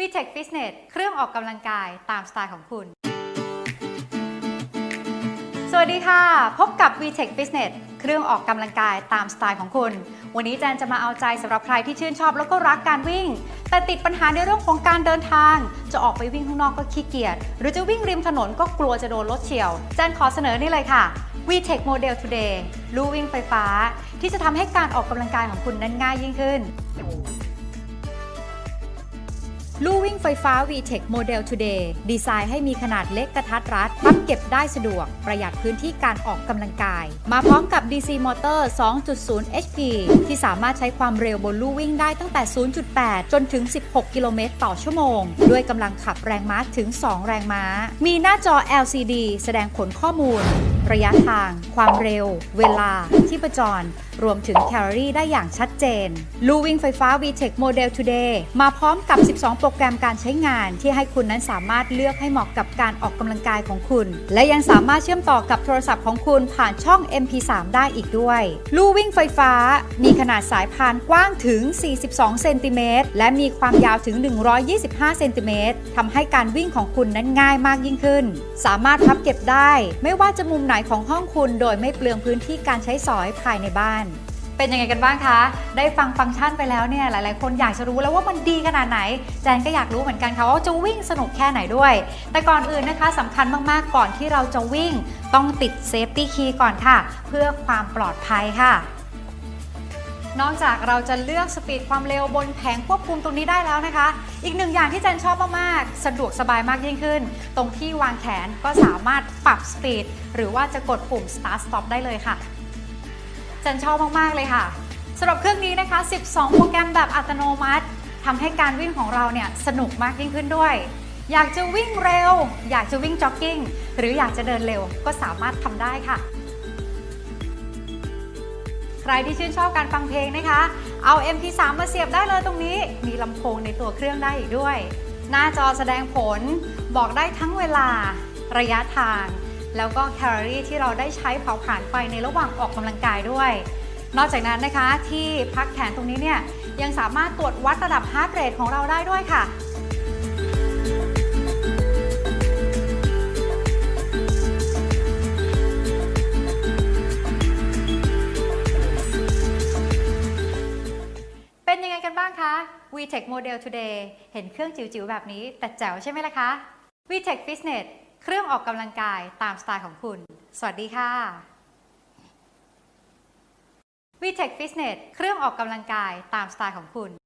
VTech Fitness เครื่องออกกำลังกายตามสไตล์ของคุณ สวัสดีค่ะ พบกับ VTech Fitness เครื่องออกกำลังกายตามสไตล์ของคุณ วันนี้แจนจะมาเอาใจสำหรับใครที่ชื่นชอบแล้วก็รักการวิ่ง แต่ติดปัญหาในเรื่องของการเดินทาง จะออกไปวิ่งข้างนอกก็ขี้เกียจ หรือจะวิ่งริมถนนก็กลัวจะโดนรถเฉียว แจนขอเสนอนี่เลยค่ะ VTech Model Today ลู่วิ่งไฟฟ้า ที่จะทำให้การออกกำลังกายของคุณนั้นง่ายยิ่งขึ้น ลู่วิ่งไฟฟ้า VTech Model Today ดีไซน์ให้มีขนาดเล็กกระทัดรัดพับเก็บได้สะดวก ประหยัดพื้นที่การออกกำลังกาย มาพร้อมกับ DC Motor 2.0 HP ที่สามารถใช้ความเร็วบนลู่วิ่งได้ตั้งแต่ 0.8 จนถึง 16 กิโลเมตรต่อชั่วโมง ด้วยกำลังขับแรงม้าถึง 2 แรงม้า มีหน้าจอ LCD แสดงผลข้อมูล ระยะทาง ความเร็ว เวลา ที่ประจร รวมถึงแคลอรี่ได้อย่างชัดเจน ลู่วิ่งไฟฟ้า VTech Model Today มาพร้อมกับ 12โปรรแกรมการใช้งานที่ให้คุณนั้นสามารถเลือกให้เหมาะกับการออกกำลังกายของคุณ และยังสามารถเชื่อมต่อกับโทรศัพท์ของคุณผ่านช่อง MP3 ได้อีกด้วย ลู่วิ่งไฟฟ้า มีขนาดสายพานกว้างถึง 42 เซนติเมตร และมีความยาวถึง 125 เซนติเมตรทำให้การวิ่งของคุณนั้นง่ายมากยิ่งขึ้น สามารถพับเก็บได้ ไม่ว่าจะมุมไหนของห้องคุณ โดยไม่เปลืองพื้นที่การใช้สอยภายในบ้าน เป็นยังไงกันบ้างคะ ได้ฟังฟังก์ชันไปแล้วเนี่ยหลาย ๆ คนอยากจะรู้แล้วว่ามันดีขนาดไหน แจนก็อยากรู้เหมือนกันค่ะว่าจะวิ่งสนุกแค่ไหนด้วย แต่ก่อนอื่นนะคะสำคัญมาก ๆ ก่อนที่เราจะวิ่งต้องติดเซฟตี้คีย์ก่อนค่ะ เพื่อความปลอดภัยค่ะนอกจากเราจะเลือกสปีดความเร็วบนแผงควบคุมตรงนี้ได้แล้วนะคะ อีกหนึ่งอย่างที่แจนชอบมาก ๆ สะดวกสบายมากยิ่งขึ้น ตรงที่วางแขนก็สามารถปรับสปีดหรือว่าจะกดปุ่ม start stop ได้เลยค่ะ จันชอบมากๆเลยค่ะสำหรับเครื่องนี้นะคะ 12 โปรแกรมแบบอัตโนมัติทำให้การวิ่งของเราเนี่ยสนุกมากยิ่งขึ้นด้วย อยากจะวิ่งเร็ว อยากจะวิ่งจ็อกกิ้ง หรืออยากจะเดินเร็วก็สามารถทำได้ค่ะ ใครที่ชื่นชอบการฟังเพลงนะคะ เอา MP3 มาเสียบได้เลยตรงนี้ มีลำโพงในตัวเครื่องได้อีกด้วย หน้าจอแสดงผลบอกได้ทั้งเวลาระยะทาง แล้วก็แคลอรี่ที่เราได้ใช้เผาผลาญไปในระหว่างออกกำลังกายด้วย นอกจากนั้นนะคะที่พักแขนตรงนี้เนี่ยยังสามารถตรวจวัดระดับฮาร์ดเรทของเราได้ด้วยค่ะเป็นยังไงกันบ้างคะ VTech Model Today เห็นเครื่องจิ๋วๆ แบบนี้แต่แจ๋วใช่ไหมล่ะคะ VTech Fitness เครื่ ออกกำลังกายตามสไตล์ของคุณ สวัสดีค่ะ VTech Fitness เครื่องออกกำลังกายตามสไตล์ของคุณ